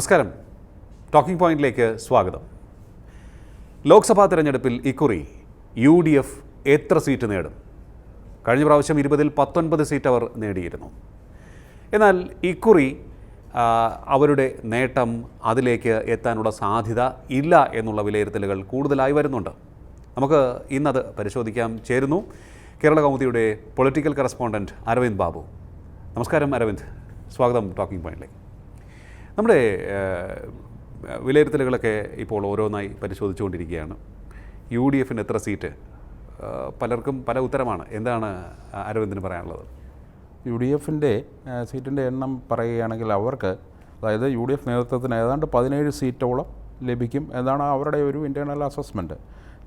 നമസ്കാരം. ടോക്കിംഗ് പോയിന്റിലേക്ക് സ്വാഗതം. ലോക്സഭാ തെരഞ്ഞെടുപ്പിൽ ഇക്കുറി യു ഡി എഫ് എത്ര സീറ്റ് നേടും? കഴിഞ്ഞ പ്രാവശ്യം ഇരുപതിൽ പത്തൊൻപത് സീറ്റ് അവർ നേടിയിരുന്നു. എന്നാൽ ഇക്കുറി അവരുടെ നേട്ടം അതിലേക്ക് എത്താനുള്ള സാധ്യത ഇല്ല എന്നുള്ള വിലയിരുത്തലുകൾ കൂടുതലായി വരുന്നുണ്ട്. നമുക്ക് ഇന്നത് പരിശോധിക്കാം. ചേരുന്നു കേരള കൗമുദിയുടെ പൊളിറ്റിക്കൽ കറസ്പോണ്ടന്റ് അരവിന്ദ് ബാബു. നമസ്കാരം അരവിന്ദ്. സ്വാഗതം ടോക്കിംഗ് പോയിന്റിലേക്ക് നമ്മുടെ വിലയിരുത്തലുകളൊക്കെ ഇപ്പോൾ ഓരോന്നായി പരിശോധിച്ചുകൊണ്ടിരിക്കുകയാണ്. യു ഡി എഫിന് എത്ര സീറ്റ്? പലർക്കും പല ഉത്തരമാണ്. എന്താണ് അരവിന്ദിന് പറയാനുള്ളത്? യു ഡി എഫിന്റെ സീറ്റിന്റെ എണ്ണം പറയുകയാണെങ്കിൽ അവർക്ക് അതായത് യു ഡി എഫ് നേതൃത്വത്തിന് ഏതാണ്ട് പതിനേഴ് സീറ്റോളം ലഭിക്കും എന്നാണ് അവരുടെ ഒരു ഇന്റേർണൽ അസസ്മെന്റ്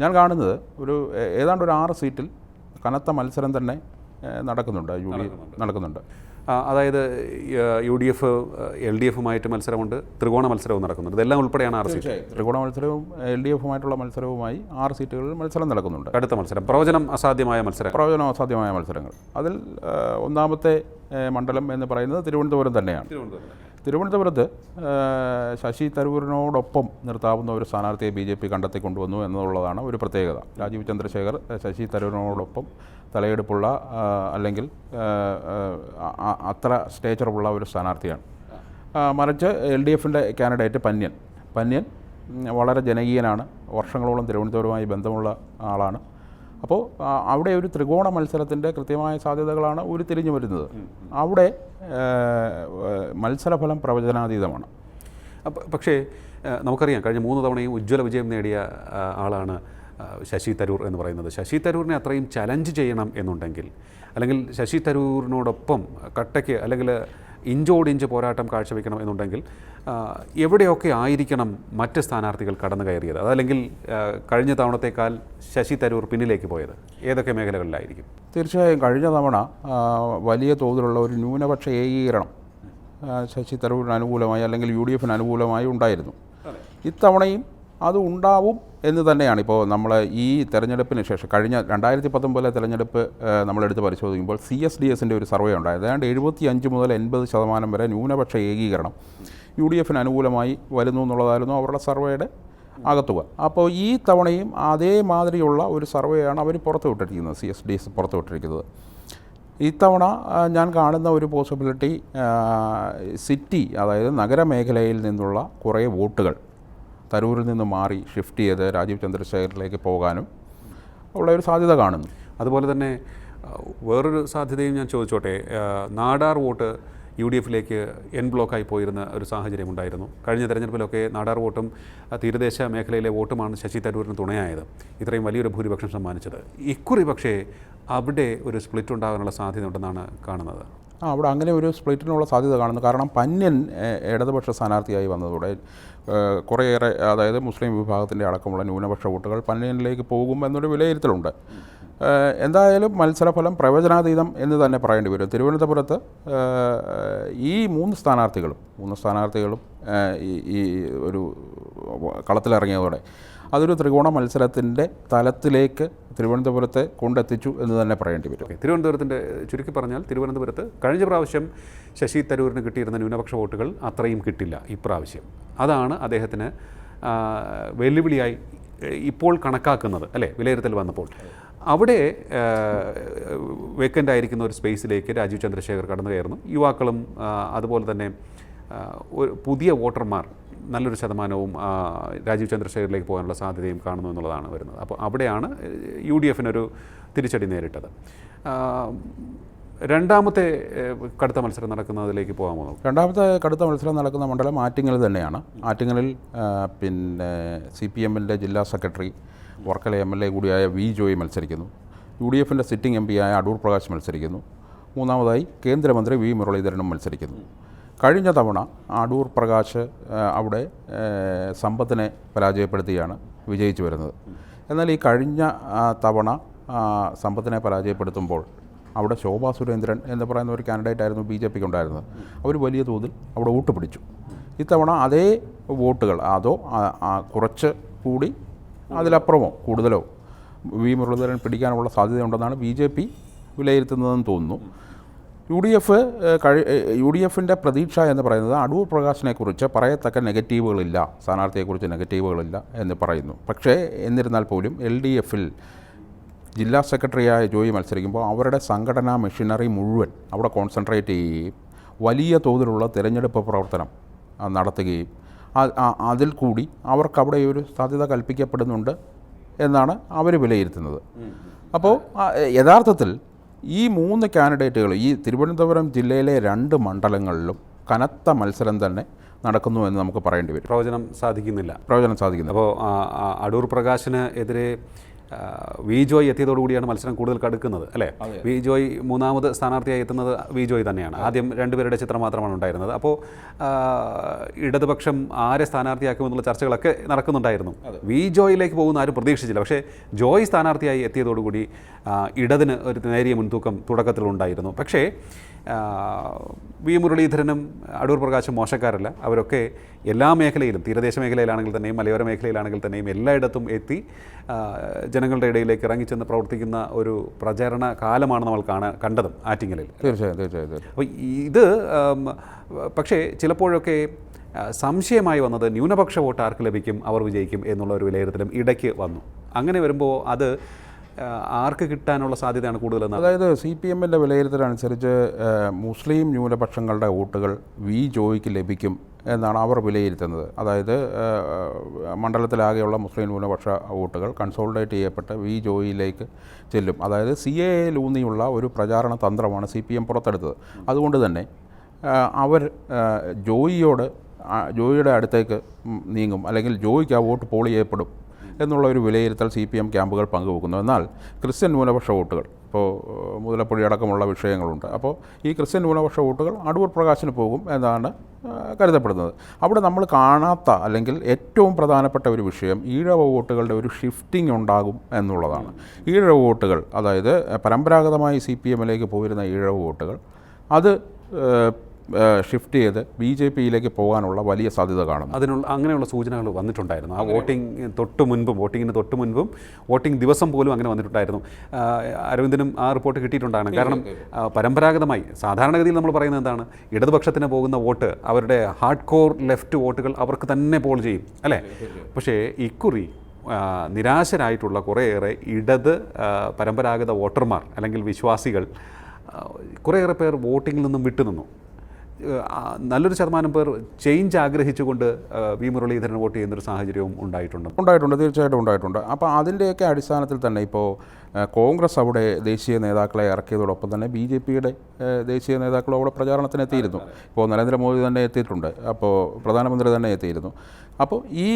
ഞാൻ കാണുന്നത് ഒരു ഏതാണ്ട് ഒരു ആറ് സീറ്റിൽ കനത്ത മത്സരം തന്നെ നടക്കുന്നുണ്ട്. യു ഡി നടക്കുന്നുണ്ട്. അതായത് U D F L D എഫുമായിട്ട് മത്സരമുണ്ട്. ത്രികോണ മത്സരവും നടക്കുന്നുണ്ട്. ഇതെല്ലാം ഉൾപ്പെടെയാണ് ആർ സീറ്റ്. ത്രികോണ മത്സരവും എൽ ഡി എഫുമായിട്ടുള്ള മത്സരവുമായി ആറ് സീറ്റുകളിൽ മത്സരം നടക്കുന്നുണ്ട്. അടുത്ത മത്സരം. പ്രവചനം അസാധ്യമായ മത്സരം. പ്രവചനം അസാധ്യമായ മത്സരങ്ങൾ. അതിൽ ഒന്നാമത്തെ മണ്ഡലം എന്ന് പറയുന്നത് തിരുവനന്തപുരം തന്നെയാണ്. തിരുവനന്തപുരത്ത് ശശി തരൂരിനോടൊപ്പം നിർത്താവുന്ന ഒരു സ്ഥാനാർത്ഥിയെ ബി ജെ പി കണ്ടെത്തി കൊണ്ടുവന്നു എന്നുള്ളതാണ് ഒരു പ്രത്യേകത. രാജീവ് ചന്ദ്രശേഖർ ശശി തരൂരിനോടൊപ്പം തലയെടുപ്പുള്ള അല്ലെങ്കിൽ അത്ര സ്റ്റേച്ചറുള്ള ഒരു സ്ഥാനാർത്ഥിയാണ്. മറിച്ച് എൽ ഡി എഫിന്റെ കാൻഡിഡേറ്റ് പന്യൻ പന്യൻ വളരെ ജനകീയനാണ്. വർഷങ്ങളോളം തിരുവനന്തപുരവുമായി ബന്ധമുള്ള ആളാണ്. അപ്പോൾ അവിടെ ഒരു ത്രികോണ മത്സരത്തിന്റെ കൃത്യമായ സാധ്യതകളാണ് ഉരുത്തിരിഞ്ഞു വരുന്നത്. അവിടെ മത്സരഫലം പ്രവചനാതീതമാണ്. പക്ഷേ നമുക്കറിയാം കഴിഞ്ഞ മൂന്ന് തവണയും ഉജ്ജ്വല വിജയം നേടിയ ആളാണ് ശശി തരൂർ എന്ന് പറയുന്നത്. ശശി തരൂരിനെ അത്രയും ചലഞ്ച് ചെയ്യണം എന്നുണ്ടെങ്കിൽ അല്ലെങ്കിൽ ശശി തരൂരിനോടൊപ്പം കട്ടയ്ക്ക് അല്ലെങ്കിൽ ഇഞ്ചോടിഞ്ച് പോരാട്ടം കാഴ്ചവെക്കണം എന്നുണ്ടെങ്കിൽ എവിടെയൊക്കെ ആയിരിക്കണം മറ്റ് സ്ഥാനാർത്ഥികൾ കടന്നു കയറിയത്? അതല്ലെങ്കിൽ കഴിഞ്ഞ തവണത്തേക്കാൾ ശശി തരൂർ പിന്നിലേക്ക് പോയത്? ഏതൊക്കെ മേഖലകളിലായിരിക്കും? തീർച്ചയായും കഴിഞ്ഞ തവണ വലിയ തോതിലുള്ള ഒരു ന്യൂനപക്ഷ ഏകീകരണം ശശി തരൂരിന് അനുകൂലമായി അല്ലെങ്കിൽ യു ഡി എഫിന് അനുകൂലമായി ഉണ്ടായിരുന്നു. ഇത്തവണയും അത് ഉണ്ടാവും. എന്ന് തന്നെയാണ് ഇപ്പോൾ നമ്മൾ ഈ തെരഞ്ഞെടുപ്പിന് ശേഷം കഴിഞ്ഞ രണ്ടായിരത്തി പത്തൊമ്പതിലെ തെരഞ്ഞെടുപ്പ് നമ്മളെടുത്ത് പരിശോധിക്കുമ്പോൾ സി എസ് ഡി എസിന്റെ ഒരു സർവേ ഉണ്ടായത് ഏതാണ്ട് എഴുപത്തി അഞ്ച് മുതൽ എൺപത് ശതമാനം വരെ ന്യൂനപക്ഷ ഏകീകരണം യു ഡി എഫിന് അനുകൂലമായി വരുന്നു എന്നുള്ളതായിരുന്നു അവരുടെ സർവേയുടെ അകത്തുക. അപ്പോൾ ഈ തവണയും അതേമാതിരിയുള്ള ഒരു സർവേയാണ് അവർ പുറത്തുവിട്ടിരിക്കുന്നത് സി എസ് ഡി എസ് പുറത്തുവിട്ടിരിക്കുന്നത് ഇത്തവണ ഞാൻ കാണുന്ന ഒരു പോസിബിലിറ്റി സിറ്റി അതായത് നഗരമേഖലയിൽ നിന്നുള്ള കുറേ വോട്ടുകൾ തരൂരിൽ നിന്ന് മാറി ഷിഫ്റ്റ് ചെയ്ത് രാജീവ് ചന്ദ്രശേഖറിലേക്ക് പോകാനും ഉള്ള ഒരു സാധ്യത കാണുന്നു. അതുപോലെ തന്നെ വേറൊരു സാധ്യതയും ഞാൻ ചോദിച്ചോട്ടെ നാടാർ വോട്ട് യു ഡി എഫിലേക്ക് എൻ ബ്ലോക്കായി പോയിരുന്ന ഒരു സാഹചര്യം ഉണ്ടായിരുന്നു. കഴിഞ്ഞ തെരഞ്ഞെടുപ്പിലൊക്കെ നാടാർ വോട്ടും തീരദേശ മേഖലയിലെ വോട്ടുമാണ് ശശി തരൂരിന് തുണയായത്. ഇത്രയും വലിയൊരു ഭൂരിപക്ഷം സമ്മാനിച്ചത്. ഇക്കുറി പക്ഷേ അവിടെ ഒരു സ്പ്ലിറ്റ് ഉണ്ടാകാനുള്ള സാധ്യത ഉണ്ടെന്നാണ് കാണുന്നത്. ആ അവിടെ അങ്ങനെ ഒരു സ്പ്ലിറ്റിനുള്ള സാധ്യത കാണുന്നു. കാരണം പന്യൻ ഇടതുപക്ഷ സ്ഥാനാർത്ഥിയായി വന്നതോടെ കുറേയേറെ അതായത് മുസ്ലിം വിഭാഗത്തിന്റെ അടക്കമുള്ള ന്യൂനപക്ഷ വോട്ടുകൾ പന്യനിലേക്ക് പോകും എന്നൊരു വിലയിരുത്തലുണ്ട് എന്തായാലും മത്സരഫലം പ്രവചനാതീതം എന്ന് തന്നെ പറയേണ്ടി വരും. തിരുവനന്തപുരത്ത് ഈ മൂന്ന് സ്ഥാനാർത്ഥികളും മൂന്ന് സ്ഥാനാർത്ഥികളും ഈ ഒരു കളത്തിലിറങ്ങിയതോടെ അതൊരു ത്രികോണ മത്സരത്തിന്റെ തലത്തിലേക്ക് തിരുവനന്തപുരത്തെ കൊണ്ടെത്തിച്ചു എന്ന് തന്നെ പറയേണ്ടി വരും. തിരുവനന്തപുരത്തിന്റെ ചുരുക്കി പറഞ്ഞാൽ തിരുവനന്തപുരത്ത് കഴിഞ്ഞ പ്രാവശ്യം ശശി തരൂരിന് കിട്ടിയിരുന്ന ന്യൂനപക്ഷ വോട്ടുകൾ അത്രയും കിട്ടില്ല ഇപ്രാവശ്യം. അതാണ് അദ്ദേഹത്തിന് വെല്ലുവിളിയായി ഇപ്പോൾ കണക്കാക്കുന്നത് അല്ലേ? വിലയിരുത്തൽ വന്നപ്പോൾ. അവിടെ വേക്കന്റ് ആയിരിക്കുന്ന ഒരു സ്പേസിലേക്ക് രാജീവ് ചന്ദ്രശേഖർ കടന്നു കയറുന്നു യുവാക്കളും അതുപോലെ തന്നെ പുതിയ വോട്ടർമാർ നല്ലൊരു ശതമാനവും രാജീവ് ചന്ദ്രശേഖറിലേക്ക് പോകാനുള്ള സാധ്യതയും കാണുന്നു എന്നുള്ളതാണ് വരുന്നത്. അപ്പോൾ അവിടെയാണ് യു ഡി എഫിനൊരു തിരിച്ചടി നേരിട്ടത്. രണ്ടാമത്തെ കടുത്ത മത്സരം നടക്കുന്നതിലേക്ക് പോകാമോ രണ്ടാമത്തെ കടുത്ത മത്സരം നടക്കുന്ന മണ്ഡലം ആറ്റിങ്ങൽ തന്നെയാണ്. ആറ്റിങ്ങലിൽ പിന്നെ സി പി എമ്മിന്റെ ജില്ലാ secretary Varkala M L A കൂടിയായ വി ജോയി മത്സരിക്കുന്നു. യു ഡി എഫിന്റെ സിറ്റിംഗ് എം പിയായ അടൂർ പ്രകാശ് മത്സരിക്കുന്നു. മൂന്നാമതായി കേന്ദ്രമന്ത്രി വി മുരളീധരനും മത്സരിക്കുന്നു. കഴിഞ്ഞ തവണ അടൂർ പ്രകാശ് അവിടെ സമ്പത്തിനെ പരാജയപ്പെടുത്തിയാണ് വിജയിച്ചു വരുന്നത്. എന്നാൽ ഈ കഴിഞ്ഞ തവണ സമ്പത്തിനെ പരാജയപ്പെടുത്തുമ്പോൾ അവിടെ ശോഭാ സുരേന്ദ്രൻ എന്ന് പറയുന്ന ഒരു കാൻഡിഡേറ്റ് ആയിരുന്നു ബി ജെ പിക്ക് ഉണ്ടായിരുന്നത്. അവർ വലിയ തോതിൽ അവിടെ വോട്ട് പിടിച്ചു. ഇത്തവണ അതേ വോട്ടുകൾ അതോ കുറച്ച് കൂടി അതിലപ്പുറമോ കൂടുതലോ വി മുരളീധരൻ പിടിക്കാനുള്ള സാധ്യതയുണ്ടെന്നാണ് ബി ജെ പി വിലയിരുത്തുന്നതെന്ന് തോന്നുന്നു. യു ഡി എഫ് കഴി യു ഡി എഫിന്റെ പ്രതീക്ഷ എന്ന് പറയുന്നത് അടൂർ പ്രകാശിനെക്കുറിച്ച് പറയത്തക്ക നെഗറ്റീവുകളില്ല സ്ഥാനാർത്ഥിയെക്കുറിച്ച് നെഗറ്റീവുകളില്ല എന്ന് പറയുന്നു. പക്ഷേ എന്നിരുന്നാൽ പോലും എൽ ഡി എഫിൽ ജില്ലാ സെക്രട്ടറിയായ ജോയി മത്സരിക്കുമ്പോൾ അവരുടെ സംഘടനാ മെഷീനറി മുഴുവൻ അവിടെ കോൺസെൻട്രേറ്റ് ചെയ്യുകയും വലിയ തോതിലുള്ള തിരഞ്ഞെടുപ്പ് പ്രവർത്തനം നടത്തുകയും അതിൽ കൂടി അവർക്ക് അവിടെ ഒരു സാധ്യത കൽപ്പിക്കപ്പെടുന്നുണ്ട് എന്നാണ് അവർ വിലയിരുത്തുന്നത്. അപ്പോൾ യഥാർത്ഥത്തിൽ ഈ മൂന്ന് കാൻഡിഡേറ്റുകൾ ഈ തിരുവനന്തപുരം ജില്ലയിലെ രണ്ട് മണ്ഡലങ്ങളിലും കനത്ത മത്സരം തന്നെ നടക്കുന്നു എന്ന് നമുക്ക് പറയേണ്ടി വരും. പ്രവചനം സാധിക്കുന്നില്ല. പ്രവചനം സാധിക്കുന്നു അപ്പോൾ അടൂർ പ്രകാശിന് എതിരെ വി ജോയ് എത്തിയതോടുകൂടിയാണ് മത്സരം കൂടുതൽ കടുക്കുന്നത് അല്ലേ? വി ജോയ് മൂന്നാമത് സ്ഥാനാർത്ഥിയായി എത്തുന്നത് വി ജോയ് തന്നെയാണ് ആദ്യം രണ്ടുപേരുടെ ചിത്രം മാത്രമാണ് ഉണ്ടായിരുന്നത്. അപ്പോൾ ഇടതുപക്ഷം ആരെ സ്ഥാനാർത്ഥിയാക്കുമെന്നുള്ള ചർച്ചകളൊക്കെ നടക്കുന്നുണ്ടായിരുന്നു. വി ജോയിലേക്ക് പോകുന്ന ആരും പ്രതീക്ഷിച്ചില്ല. പക്ഷേ ജോയ് സ്ഥാനാർത്ഥിയായി എത്തിയതോടുകൂടി ഇടതിന് ഒരു നേരിയ മുൻതൂക്കം തുടക്കത്തിലുണ്ടായിരുന്നു. പക്ഷേ വി. മുരളീധരനും അടൂർ പ്രകാശും മോശക്കാരല്ല. അവരൊക്കെ എല്ലാ മേഖലയിലും തീരദേശ മേഖലയിലാണെങ്കിൽ തന്നെയും മലയോര മേഖലയിലാണെങ്കിൽ തന്നെയും എല്ലായിടത്തും എത്തി ജനങ്ങളുടെ ഇടയിലേക്ക് ഇറങ്ങിച്ചെന്ന് പ്രവർത്തിക്കുന്ന ഒരു പ്രചരണ കാലമാണ് നമ്മൾ കാണാൻ കണ്ടതും ആറ്റിങ്ങലിൽ. തീർച്ചയായും തീർച്ചയായും അപ്പോൾ ഇത് പക്ഷേ ചിലപ്പോഴൊക്കെ സംശയമായി വന്നത് ന്യൂനപക്ഷ വോട്ട് ആർക്ക് ലഭിക്കും അവർ വിജയിക്കും എന്നുള്ള ഒരു വിലയിരുത്തലും ഇടയ്ക്ക് വന്നു. അങ്ങനെ വരുമ്പോൾ അത് ആർക്ക് കിട്ടാനുള്ള സാധ്യതയാണ് കൂടുതലെന്ന് അതായത് സി പി എമ്മിന്റെ വിലയിരുത്തലനുസരിച്ച് മുസ്ലിം ന്യൂനപക്ഷങ്ങളുടെ വോട്ടുകൾ വി ജോയിക്ക് ലഭിക്കും എന്നാണ് അവർ വിലയിരുത്തുന്നത്. അതായത് മണ്ഡലത്തിലാകെയുള്ള മുസ്ലിം ന്യൂനപക്ഷ വോട്ടുകൾ കൺസോളിഡേറ്റ് ചെയ്യപ്പെട്ട് വി ജോയിയിലേക്ക് ചെല്ലും. അതായത് സി എ ലൂന്നിയുള്ള ഒരു പ്രചാരണ തന്ത്രമാണ് സി പി എം പുറത്തെടുത്തത്. അതുകൊണ്ട് തന്നെ അവർ ജോയിയോട് ജോയിയുടെ അടുത്തേക്ക് നീങ്ങും. അല്ലെങ്കിൽ ജോയിക്ക് ആ വോട്ട് പോൾ ചെയ്യപ്പെടും. എന്നുള്ള ഒരു വിലയിരുത്തൽ സി പി എം ക്യാമ്പുകൾ പങ്കുവെക്കുന്നു. എന്നാൽ ക്രിസ്ത്യൻ ന്യൂനപക്ഷ വോട്ടുകൾ ഇപ്പോൾ മുതലപ്പൊടി അടക്കമുള്ള വിഷയങ്ങളുണ്ട്. അപ്പോൾ ഈ ക്രിസ്ത്യൻ ന്യൂനപക്ഷ വോട്ടുകൾ അടൂർ പ്രകാശിന് പോകും എന്നാണ് കരുതപ്പെടുന്നത്. അവിടെ നമ്മൾ കാണാത്ത അല്ലെങ്കിൽ ഏറ്റവും പ്രധാനപ്പെട്ട ഒരു വിഷയം ഈഴവ വോട്ടുകളുടെ ഒരു ഷിഫ്റ്റിംഗ് ഉണ്ടാകും എന്നുള്ളതാണ്. ഈഴവ വോട്ടുകൾ അതായത് പരമ്പരാഗതമായി സി പി എമ്മിലേക്ക് പോയിരുന്ന ഈഴവ വോട്ടുകൾ അത് ഷിഫ്റ്റ് ചെയ്ത് ബി ജെ പിയിലേക്ക് പോകാനുള്ള വലിയ സാധ്യത കാണുന്നു. അതിനുള്ള അങ്ങനെയുള്ള സൂചനകൾ വന്നിട്ടുണ്ടായിരുന്നു. ആ വോട്ടിംഗ് തൊട്ട് മുൻപും വോട്ടിങ്ങിന് തൊട്ട് മുൻപും വോട്ടിംഗ് ദിവസം പോലും അങ്ങനെ വന്നിട്ടുണ്ടായിരുന്നു. അരവിന്ദനും ആ റിപ്പോർട്ട് കിട്ടിയിട്ടുണ്ടാണ്. കാരണം പരമ്പരാഗതമായി സാധാരണഗതിയിൽ നമ്മൾ പറയുന്നത് എന്താണ്? ഇടതുപക്ഷത്തിന് പോകുന്ന വോട്ട് അവരുടെ ഹാർഡ് കോർ ലെഫ്റ്റ് വോട്ടുകൾ അവർക്ക് തന്നെ പോൾ ചെയ്യും അല്ലേ? പക്ഷേ ഇക്കുറി നിരാശരായിട്ടുള്ള കുറേയേറെ ഇടത് പരമ്പരാഗത വോട്ടർമാർ അല്ലെങ്കിൽ വിശ്വാസികൾ കുറേയേറെ പേർ വോട്ടിങ്ങിൽ നിന്നും വിട്ടുനിന്നു. നല്ലൊരു ശതമാനം പേർ ചേഞ്ച് ആഗ്രഹിച്ചുകൊണ്ട് വി മുരളീധരൻ വോട്ട് ചെയ്യുന്നൊരു സാഹചര്യവും ഉണ്ടായിട്ടുണ്ട്. ഉണ്ടായിട്ടുണ്ട്. തീർച്ചയായിട്ടും ഉണ്ടായിട്ടുണ്ട്. അപ്പോൾ അതിന്റെയൊക്കെ അടിസ്ഥാനത്തിൽ തന്നെ ഇപ്പോൾ കോൺഗ്രസ് അവിടെ ദേശീയ നേതാക്കളെ ഇറക്കിയതോടൊപ്പം തന്നെ ബി ജെ പിയുടെ ദേശീയ നേതാക്കളും അവിടെ പ്രചാരണത്തിന് എത്തിയിരുന്നു. ഇപ്പോൾ നരേന്ദ്രമോദി തന്നെ എത്തിയിട്ടുണ്ട്. അപ്പോൾ പ്രധാനമന്ത്രി തന്നെ എത്തിയിരുന്നു. അപ്പോൾ ഈ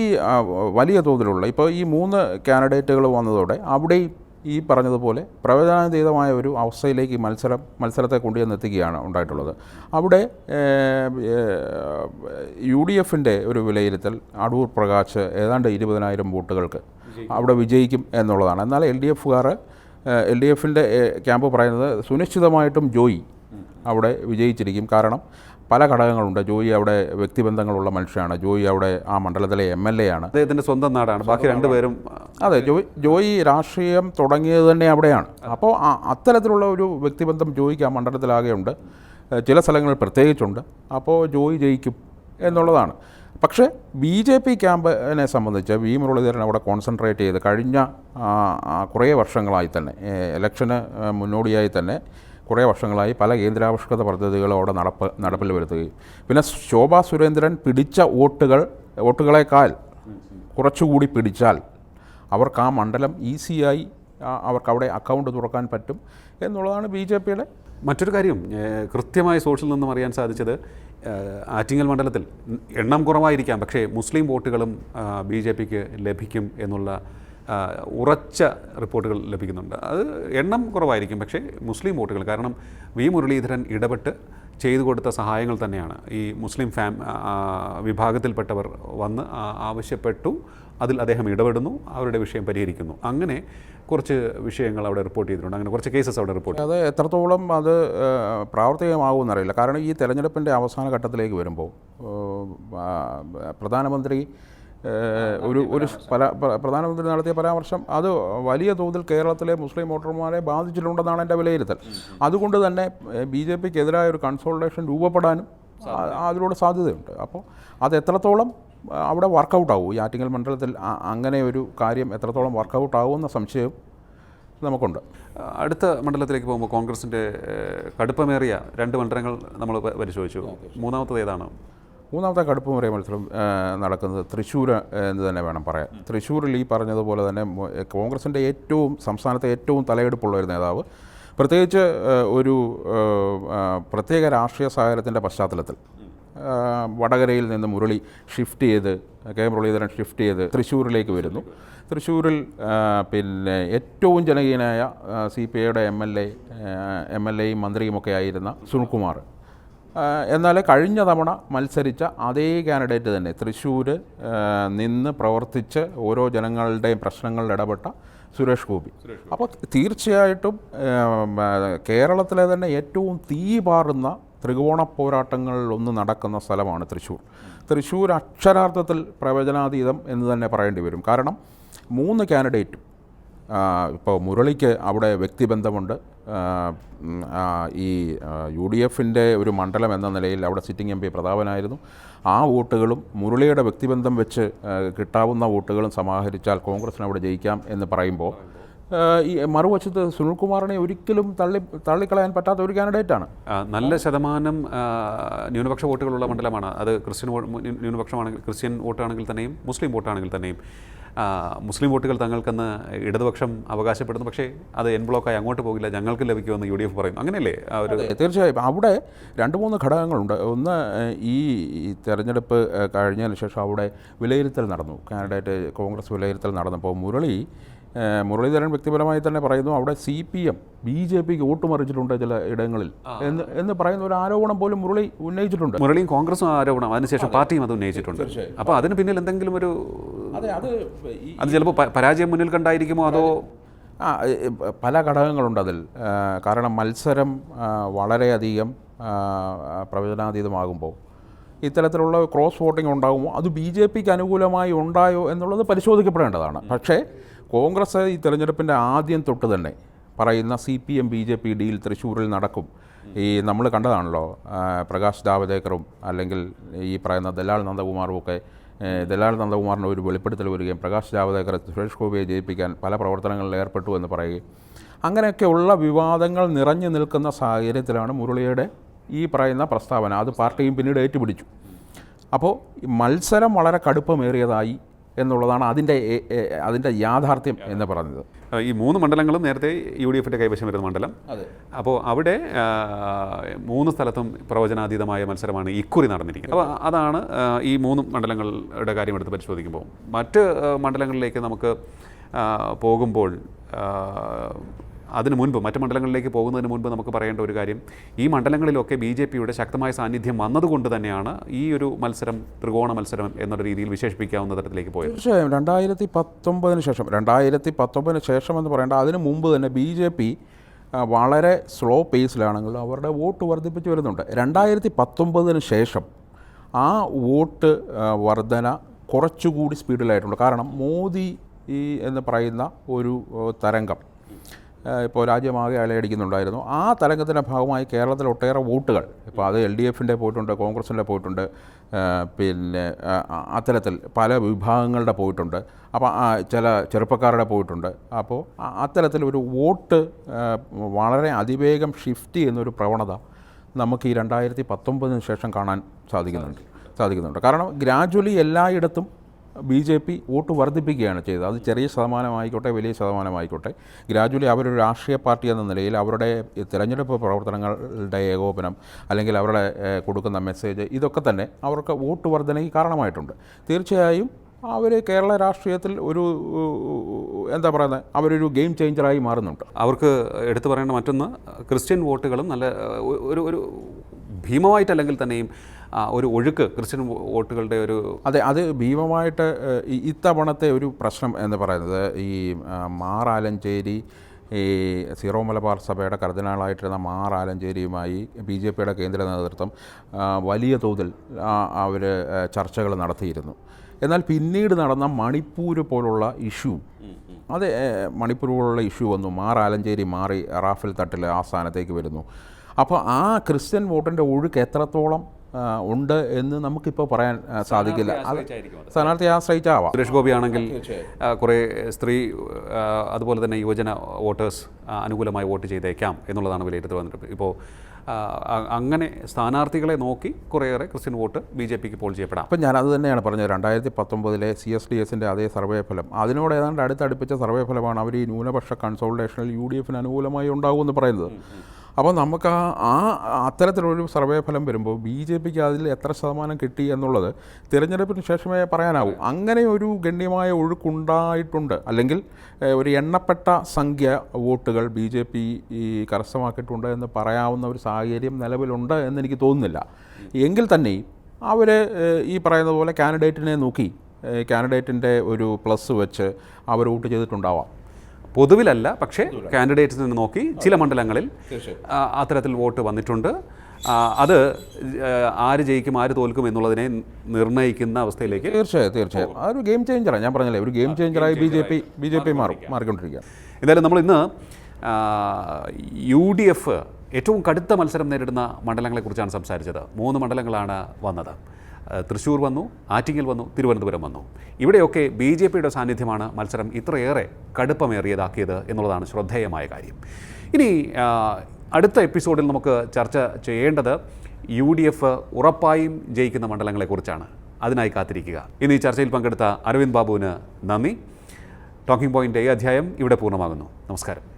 വലിയ തോതിലുള്ള ഇപ്പോൾ ഈ മൂന്ന് കാൻഡിഡേറ്റുകൾ വന്നതോടെ അവിടെയും ഈ പറഞ്ഞതുപോലെ പ്രവചനാതീതമായ ഒരു അവസ്ഥയിലേക്ക് ഈ മത്സരം മത്സരത്തെ കൊണ്ടുചെന്നെത്തിക്കുകയാണ് ഉണ്ടായിട്ടുള്ളത്. അവിടെ യു ഡി എഫിന്റെ ഒരു വിലയിരുത്തൽ അടൂർ പ്രകാശ് ഏതാണ്ട് ഇരുപതിനായിരം വോട്ടുകൾക്ക് അവിടെ വിജയിക്കും എന്നുള്ളതാണ്. എന്നാൽ എൽ ഡി എഫുകാർ എൽ ഡി എഫിന്റെ ക്യാമ്പ് പറയുന്നത് സുനിശ്ചിതമായിട്ടും ജോയി അവിടെ വിജയിച്ചിരിക്കും. കാരണം പല ഘടകങ്ങളുണ്ട്. ജോയി അവിടെ വ്യക്തിബന്ധങ്ങളുള്ള മനുഷ്യനാണ്. ജോയി അവിടെ ആ മണ്ഡലത്തിലെ എം എൽ എ ആണ്. അദ്ദേഹത്തിന്റെ സ്വന്തം നാടാണ്. ബാക്കി രണ്ടുപേരും അതെ ജോയി ജോയി രാഷ്ട്രീയം തുടങ്ങിയത് തന്നെ അവിടെയാണ്. അപ്പോൾ ആ- അത്തരത്തിലുള്ള ഒരു വ്യക്തിബന്ധം ജോയിക്ക് ആ മണ്ഡലത്തിലാകെയുണ്ട്. ചില സ്ഥലങ്ങളിൽ പ്രത്യേകിച്ചുണ്ട്. അപ്പോൾ ജോയി ജയിക്കും എന്നുള്ളതാണ്. പക്ഷേ ബി ജെ പി ക്യാമ്പിനെ സംബന്ധിച്ച് വി മുരളീധരൻ അവിടെ കോൺസെൻട്രേറ്റ് ചെയ്ത് കഴിഞ്ഞ കുറേ വർഷങ്ങളായി തന്നെ ഇലക്ഷന് മുന്നോടിയായി തന്നെ കുറേ വർഷങ്ങളായി പല കേന്ദ്രാവിഷ്കൃത പദ്ധതികളും അവിടെ നടപ്പ് നടപ്പിൽ വരുത്തുകയും. പിന്നെ ശോഭാ സുരേന്ദ്രൻ പിടിച്ച വോട്ടുകൾ വോട്ടുകളേക്കാൾ കുറച്ചുകൂടി പിടിച്ചാൽ അവർക്ക് ആ മണ്ഡലം ഈസിയായി അവർക്ക് അവിടെ അക്കൗണ്ട് തുറക്കാൻ പറ്റും എന്നുള്ളതാണ് ബി ജെ പിയുടെ മറ്റൊരു കാര്യം കൃത്യമായ സോഷ്യൽ നിന്നും അറിയാൻ സാധിച്ചത് ആറ്റിങ്ങൽ മണ്ഡലത്തിൽ എണ്ണം കുറവായിരിക്കാം പക്ഷേ മുസ്ലിം വോട്ടുകളും ബി ജെ പിക്ക് ലഭിക്കും എന്നുള്ള ഉറച്ച റിപ്പോർട്ടുകൾ ലഭിക്കുന്നുണ്ട്. അത് എണ്ണം കുറവായിരിക്കും പക്ഷേ മുസ്ലിം വോട്ടുകൾ കാരണം വി മുരളീധരൻ ഇടപെട്ട് ചെയ്തു കൊടുത്ത സഹായങ്ങൾ തന്നെയാണ്. ഈ മുസ്ലിം ഫാം വിഭാഗത്തിൽപ്പെട്ടവർ വന്ന് ആവശ്യപ്പെട്ടു അതിൽ അദ്ദേഹം ഇടപെടുന്നു അവരുടെ വിഷയം പരിഹരിക്കുന്നു. അങ്ങനെ കുറച്ച് വിഷയങ്ങൾ അവിടെ റിപ്പോർട്ട് ചെയ്തിട്ടുണ്ട്. അങ്ങനെ കുറച്ച് കേസസ് അവിടെ റിപ്പോർട്ട് അത് എത്രത്തോളം അത് പ്രാവർത്തികമാകുമെന്നറിയില്ല. കാരണം ഈ തെരഞ്ഞെടുപ്പിന്റെ അവസാന ഘട്ടത്തിലേക്ക് വരുമ്പോൾ പ്രധാനമന്ത്രി ഒരു ഒരു പല പ്രധാനമന്ത്രി നടത്തിയ പരാമർശം അത് വലിയ തോതിൽ കേരളത്തിലെ മുസ്ലിം വോട്ടർമാരെ ബാധിച്ചിട്ടുണ്ടെന്നാണ് എന്റെ വിലയിരുത്തൽ. അതുകൊണ്ട് തന്നെ ബി ജെ പിക്കെതിരായ ഒരു കൺസോൾട്ടേഷൻ രൂപപ്പെടാനും അതിലൂടെ സാധ്യതയുണ്ട്. അപ്പോൾ അത് എത്രത്തോളം അവിടെ വർക്കൗട്ട് ആവും? ഈ ആറ്റിങ്ങൽ മണ്ഡലത്തിൽ അങ്ങനെ ഒരു കാര്യം എത്രത്തോളം വർക്കൗട്ട് ആവുമെന്ന സംശയം നമുക്കുണ്ട്. അടുത്ത മണ്ഡലത്തിലേക്ക് പോകുമ്പോൾ കോൺഗ്രസിന്റെ കടുപ്പമേറിയ രണ്ട് മണ്ഡലങ്ങൾ നമ്മൾ പരിശോധിച്ചു. മൂന്നാമത്തത് ഏതാണ് മൂന്നാമത്തെ കടുപ്പ് മുറിയ മത്സരം നടക്കുന്നത് തൃശ്ശൂർ എന്ന് തന്നെ വേണം പറയാൻ. തൃശ്ശൂരിൽ ഈ പറഞ്ഞതുപോലെ തന്നെ കോൺഗ്രസിന്റെ ഏറ്റവും സംസ്ഥാനത്തെ ഏറ്റവും തലയെടുപ്പുള്ള ഒരു നേതാവ്. പ്രത്യേകിച്ച് ഒരു പ്രത്യേക രാഷ്ട്രീയ സാഹചര്യത്തിന്റെ പശ്ചാത്തലത്തിൽ. വടകരയിൽ നിന്ന് മുരളി ഷിഫ്റ്റ് ചെയ്ത് കെ മുരളീധരൻ ഷിഫ്റ്റ് ചെയ്ത് തൃശ്ശൂരിലേക്ക് വരുന്നു. തൃശ്ശൂരിൽ പിന്നെ ഏറ്റവും ജനകീയനായ സി പി ഐയുടെ M L A M L എയും മന്ത്രിയുമൊക്കെ ആയിരുന്ന സുനിൽകുമാർ. എന്നാൽ കഴിഞ്ഞ തവണ മത്സരിച്ച അതേ കാൻഡിഡേറ്റ് തന്നെ തൃശ്ശൂർ നിന്ന് പ്രവർത്തിച്ച് ഓരോ ജനങ്ങളുടെയും പ്രശ്നങ്ങളിൽ ഇടപെട്ട സുരേഷ് ഗോപി. അപ്പോൾ തീർച്ചയായിട്ടും കേരളത്തിലെ തന്നെ ഏറ്റവും തീ പാറുന്ന ത്രികോണ പോരാട്ടങ്ങളിൽ ഒന്ന് നടക്കുന്ന സ്ഥലമാണ് തൃശ്ശൂർ. തൃശ്ശൂർ അക്ഷരാർത്ഥത്തിൽ പ്രവചനാതീതം എന്ന് തന്നെ പറയേണ്ടി വരും. കാരണം മൂന്ന് കാൻഡിഡേറ്റും ഇപ്പോൾ മുരളിക്ക് അവിടെ വ്യക്തിബന്ധമുണ്ട്. ഈ യു ഡി എഫിന്റെ ഒരു മണ്ഡലം എന്ന നിലയിൽ അവിടെ സിറ്റിംഗ് എം പി പ്രതാപനായിരുന്നു. ആ വോട്ടുകളും മുരളിയുടെ വ്യക്തിബന്ധം വെച്ച് കിട്ടാവുന്ന വോട്ടുകളും സമാഹരിച്ചാൽ കോൺഗ്രസിന് അവിടെ ജയിക്കാം എന്ന് പറയുമ്പോൾ ഈ മറുവശത്ത് സുനിൽകുമാറിനെ ഒരിക്കലും തള്ളി തള്ളിക്കളയാൻ പറ്റാത്ത ഒരു കാൻഡിഡേറ്റാണ് നല്ല ശതമാനം ന്യൂനപക്ഷ വോട്ടുകളുള്ള മണ്ഡലമാണ്. അത് ക്രിസ്ത്യൻ ന്യൂനപക്ഷമാണെങ്കിൽ ക്രിസ്ത്യൻ വോട്ടാണെങ്കിൽ തന്നെയും മുസ്ലിം വോട്ടാണെങ്കിൽ തന്നെയും. മുസ്ലിം വോട്ടുകൾ തങ്ങൾക്കെന്ന് ഇടതുപക്ഷം അവകാശപ്പെടുന്നു. പക്ഷേ അത് എൻ ബ്ലോക്കായി അങ്ങോട്ട് പോകില്ല. ഞങ്ങൾക്ക് ലഭിക്കുമെന്ന് യു ഡി എഫ് പറയുന്നു. അങ്ങനെയല്ലേ? ഒരു തീർച്ചയായും. അവിടെ രണ്ട് മൂന്ന് ഘടകങ്ങളുണ്ട്. ഒന്ന് ഈ തെരഞ്ഞെടുപ്പ് കഴിഞ്ഞതിന് ശേഷം അവിടെ വിലയിരുത്തൽ നടന്നു. കാൻഡിഡേറ്റ് കോൺഗ്രസ് വിലയിരുത്തൽ നടന്നപ്പോൾ മുരളി മുരളീധരൻ വ്യക്തിപരമായി തന്നെ പറയുന്നു അവിടെ C P M B J പിക്ക് വോട്ടുമറിച്ചിട്ടുണ്ട് ചില ഇടങ്ങളിൽ. എന്ന് എന്ന് പറയുന്ന ഒരു ആരോപണം പോലും മുരളി ഉന്നയിച്ചിട്ടുണ്ട്. മുരളിയും കോൺഗ്രസും ആരോപണം. അതിനുശേഷം പാർട്ടിയും അത് ഉന്നയിച്ചിട്ടുണ്ട്. അപ്പോൾ അതിന് പിന്നിൽ എന്തെങ്കിലും ഒരു അതെ അത് അത് ചിലപ്പോൾ പരാജയം മുന്നിൽ കണ്ടായിരിക്കുമോ അതോ ആ പല ഘടകങ്ങളുണ്ട് അതിൽ. കാരണം മത്സരം വളരെയധികം പ്രവചനാതീതമാകുമ്പോൾ. ഇത്തരത്തിലുള്ള ക്രോസ് വോട്ടിംഗ് ഉണ്ടാകുമോ? അത് ബി ജെ പിക്ക് അനുകൂലമായി ഉണ്ടായോ എന്നുള്ളത് പരിശോധിക്കപ്പെടേണ്ടതാണ്. പക്ഷേ കോൺഗ്രസ് ഈ തെരഞ്ഞെടുപ്പിന്റെ ആദ്യം തൊട്ട് തന്നെ പറയുന്ന C P M B J P ഡിയിൽ തൃശ്ശൂരിൽ നടക്കും. ഈ നമ്മൾ കണ്ടതാണല്ലോ പ്രകാശ് ജാവദേക്കറും അല്ലെങ്കിൽ ഈ പറയുന്ന ദലാൽ നന്ദകുമാറും ഒക്കെ ദലാൽ നന്ദകുമാറിന് ഒരു വെളിപ്പെടുത്തൽ വരികയും പ്രകാശ് ജാവദേക്കർ സുരേഷ് ഗോപിയെ ജയിപ്പിക്കാൻ പല പ്രവർത്തനങ്ങളിൽ ഏർപ്പെട്ടു എന്ന് പറയുകയും അങ്ങനെയൊക്കെയുള്ള വിവാദങ്ങൾ നിറഞ്ഞു നിൽക്കുന്ന സാഹചര്യത്തിലാണ് മുരളിയുടെ ഈ പറയുന്ന പ്രസ്താവന. അത് പാർട്ടിയും പിന്നീട് ഏറ്റുപിടിച്ചു. അപ്പോൾ മത്സരം വളരെ കടുപ്പമേറിയതായി എന്നുള്ളതാണ് അതിന്റെ അതിന്റെ യാഥാർത്ഥ്യം എന്ന് പറഞ്ഞത് ഈ മൂന്ന് മണ്ഡലങ്ങളും നേരത്തെ യു ഡി എഫിന്റെ കൈവശം വരുന്ന മണ്ഡലം. അപ്പോൾ അവിടെ മൂന്ന് സ്ഥലത്തും പ്രവചനാതീതമായ മത്സരമാണ് ഇക്കുറി നടന്നിരിക്കുന്നത്. അപ്പോൾ അതാണ് ഈ മൂന്ന് മണ്ഡലങ്ങളുടെ കാര്യം എടുത്ത് പരിശോധിക്കുമ്പോൾ. മറ്റ് മണ്ഡലങ്ങളിലേക്ക് നമുക്ക് പോകുമ്പോൾ അതിനു മുൻപ് മറ്റ് മണ്ഡലങ്ങളിലേക്ക് പോകുന്നതിന് മുൻപ് നമുക്ക് പറയേണ്ട ഒരു കാര്യം ഈ മണ്ഡലങ്ങളിലൊക്കെ ബി ജെ പിയുടെ ശക്തമായ സാന്നിധ്യം വന്നതുകൊണ്ട് തന്നെയാണ് ഈ ഒരു മത്സരം ത്രികോണ മത്സരം എന്ന രീതിയിൽ വിശേഷിപ്പിക്കാവുന്ന തരത്തിലേക്ക് പോയത്. തീർച്ചയായും. രണ്ടായിരത്തി പത്തൊമ്പതിന് ശേഷം രണ്ടായിരത്തി പത്തൊമ്പതിന് ശേഷം എന്ന് പറയേണ്ട അതിന് മുമ്പ് തന്നെ ബി ജെ പി വളരെ സ്ലോ പേസിലാണെങ്കിലും അവരുടെ വോട്ട് വർദ്ധിപ്പിച്ച് വരുന്നുണ്ട്. രണ്ടായിരത്തി പത്തൊമ്പതിന് ശേഷം ആ വോട്ട് വർധന കുറച്ചുകൂടി സ്പീഡിലായിട്ടുണ്ട്. കാരണം മോദി ഈ എന്ന് പറയുന്ന ഒരു തരംഗം ഇപ്പോൾ രാജ്യമാകെ അലയടിക്കുന്നുണ്ടായിരുന്നു. ആ തരംഗത്തിന്റെ ഭാഗമായി കേരളത്തിൽ ഒട്ടേറെ വോട്ടുകൾ ഇപ്പോൾ അത് എൽ ഡി എഫിന്റെ പോയിട്ടുണ്ട് കോൺഗ്രസിന്റെ പോയിട്ടുണ്ട് പിന്നെ അത്തരത്തിൽ പല വിഭാഗങ്ങളുടെ പോയിട്ടുണ്ട്. അപ്പോൾ ചില ചെറുപ്പക്കാരുടെ പോയിട്ടുണ്ട്. അപ്പോൾ അത്തരത്തിൽ ഒരു വോട്ട് വളരെ അതിവേഗം ഷിഫ്റ്റ് ചെയ്യുന്നൊരു പ്രവണത നമുക്ക് ഈ രണ്ടായിരത്തി പത്തൊമ്പതിന് ശേഷം കാണാൻ സാധിക്കുന്നുണ്ട് സാധിക്കുന്നുണ്ട്. കാരണം ഗ്രാജ്വലി എല്ലായിടത്തും ബി ജെ പി വോട്ട് വർദ്ധിപ്പിക്കുകയാണ് ചെയ്തത്. അത് ചെറിയ ശതമാനമായിക്കോട്ടെ വലിയ ശതമാനമായിക്കോട്ടെ. ഗ്രാജുവലി അവരൊരു രാഷ്ട്രീയ പാർട്ടി എന്ന നിലയിൽ അവരുടെ തിരഞ്ഞെടുപ്പ് പ്രവർത്തനങ്ങളുടെ ഏകോപനം അല്ലെങ്കിൽ അവരുടെ കൊടുക്കുന്ന മെസ്സേജ് ഇതൊക്കെ തന്നെ അവർക്ക് വോട്ട് വർധനയ്ക്ക് കാരണമായിട്ടുണ്ട്. തീർച്ചയായും അവർ കേരള രാഷ്ട്രീയത്തിൽ ഒരു എന്താ പറയുന്നത് അവരൊരു ഗെയിം ചേഞ്ചറായി മാറുന്നുണ്ട്. അവർക്ക് എടുത്തു പറയേണ്ട മറ്റൊന്ന് ക്രിസ്ത്യൻ വോട്ടുകളും നല്ല ഒരു ഒരു ഭീമമായിട്ടല്ലെങ്കിൽ തന്നെയും ഒരു ഒഴുക്ക് ക്രിസ്ത്യൻ വോട്ടുകളുടെ ഒരു അതെ അത് ഭീമമായിട്ട് ഇത്തവണത്തെ ഒരു പ്രശ്നം എന്ന് പറയുന്നത് ഈ മാറാലഞ്ചേരി ഈ സീറോ മലബാർ സഭയുടെ കർദിനാളായിട്ടിരുന്ന മാർ ആലഞ്ചേരിയുമായി ബി ജെ പിയുടെ കേന്ദ്ര നേതൃത്വം വലിയ തോതിൽ അവർ ചർച്ചകൾ നടത്തിയിരുന്നു. എന്നാൽ പിന്നീട് നടന്ന മണിപ്പൂർ പോലുള്ള ഇഷ്യൂ അത് മണിപ്പൂർ പോലുള്ള ഇഷ്യൂ വന്നു. മാർ ആലഞ്ചേരി മാറി റാഫേൽ തട്ടിൽ ആ സ്ഥാനത്തേക്ക് വരുന്നു. അപ്പോൾ ആ ക്രിസ്ത്യൻ വോട്ടിന്റെ ഒഴുക്ക് എത്രത്തോളം ഉണ്ട് എന്ന് നമുക്കിപ്പോൾ പറയാൻ സാധിക്കില്ല. സ്ഥാനാർത്ഥി ആശ്രയിച്ചാവാം. സുരേഷ് ഗോപി ആണെങ്കിൽ കുറേ സ്ത്രീ അതുപോലെ തന്നെ യുവജന വോട്ടേഴ്സ് അനുകൂലമായി വോട്ട് ചെയ്തേക്കാം എന്നുള്ളതാണ് വിലയിരുത്തൽ വന്നിട്ട് ഇപ്പോൾ അങ്ങനെ സ്ഥാനാർത്ഥികളെ നോക്കി കുറേയേറെ ക്രിസ്ത്യൻ വോട്ട് ബി ജെ പിക്ക് പോൾ ചെയ്യപ്പെടാം. അപ്പം ഞാൻ അത് തന്നെയാണ് പറഞ്ഞത്. രണ്ടായിരത്തി പത്തൊമ്പതിലെ സി എസ് ഡി എസിന്റെ അതേ സർവേ ഫലം. അതിനോട് ഏതാണ്ട് അടുത്തടുപ്പിച്ച സർവേ ഫലമാണ് അവർ ഈ ന്യൂനപക്ഷ കൺസോൾട്ടേഷനിൽ യു ഡി എഫിന് അനുകൂലമായി ഉണ്ടാകുമെന്ന് പറയുന്നത്. അപ്പോൾ നമുക്ക് ആ ആ അത്തരത്തിലൊരു സർവേ ഫലം വരുമ്പോൾ ബി ജെ പിക്ക് അതിൽ എത്ര ശതമാനം കിട്ടി എന്നുള്ളത് തിരഞ്ഞെടുപ്പിന് ശേഷമേ പറയാനാവൂ. അങ്ങനെ ഒരു ഗണ്യമായ ഒഴുക്കുണ്ടായിട്ടുണ്ട്. അല്ലെങ്കിൽ ഒരു എണ്ണപ്പെട്ട സംഖ്യ വോട്ടുകൾ ബി ജെ പി ഈ കരസ്ഥമാക്കിയിട്ടുണ്ട് എന്ന് പറയാവുന്ന ഒരു സാഹചര്യം നിലവിലുണ്ട് എന്ന് എനിക്ക് തോന്നുന്നില്ല. എങ്കിൽ തന്നെ അവർ ഈ പറയുന്ന പോലെ കാൻഡിഡേറ്റിനെ നോക്കി കാൻഡിഡേറ്റിന്റെ ഒരു പ്ലസ് വെച്ച് അവർ വോട്ട് ചെയ്തിട്ടുണ്ടാവാം. പൊതുവിലല്ല പക്ഷേ കാൻഡിഡേറ്റ്സിൽ നിന്ന് നോക്കി ചില മണ്ഡലങ്ങളിൽ അത്തരത്തിൽ വോട്ട് വന്നിട്ടുണ്ട്. അത് ആര് ജയിക്കും ആര് തോൽക്കും എന്നുള്ളതിനെ നിർണയിക്കുന്ന അവസ്ഥയിലേക്ക് തീർച്ചയായും തീർച്ചയായും. ആ ഒരു ഗെയിം ചേഞ്ചറാണ് ഞാൻ പറഞ്ഞല്ലേ ഒരു game ചേഞ്ചറായി B J P B J P മാറും മാറിക്കൊണ്ടിരിക്കുക എന്തായാലും നമ്മൾ ഇന്ന് യു ഡി എഫ് ഏറ്റവും കടുത്ത മത്സരം നേരിടുന്ന മണ്ഡലങ്ങളെക്കുറിച്ചാണ് സംസാരിച്ചത്. മൂന്ന് മണ്ഡലങ്ങളാണ് വന്നത്. തൃശ്ശൂർ വന്നു ആറ്റിങ്ങൽ വന്നു തിരുവനന്തപുരം വന്നു. ഇവിടെയൊക്കെ ബി ജെ പിയുടെ സാന്നിധ്യമാണ് മത്സരം ഇത്രയേറെ കടുപ്പമേറിയതാക്കിയത് എന്നുള്ളതാണ് ശ്രദ്ധേയമായ കാര്യം. ഇനി അടുത്ത എപ്പിസോഡിൽ നമുക്ക് ചർച്ച ചെയ്യേണ്ടത് യു ഡി എഫ് ഉറപ്പായും ജയിക്കുന്ന മണ്ഡലങ്ങളെക്കുറിച്ചാണ്. അതിനായി കാത്തിരിക്കുക. ഇന്ന് ഈ ചർച്ചയിൽ പങ്കെടുത്ത അരവിന്ദ് ബാബുവിന് നന്ദി. ടോക്കിംഗ് പോയിന്റ് ഈ അധ്യായം ഇവിടെ പൂർണമാകുന്നു. നമസ്കാരം.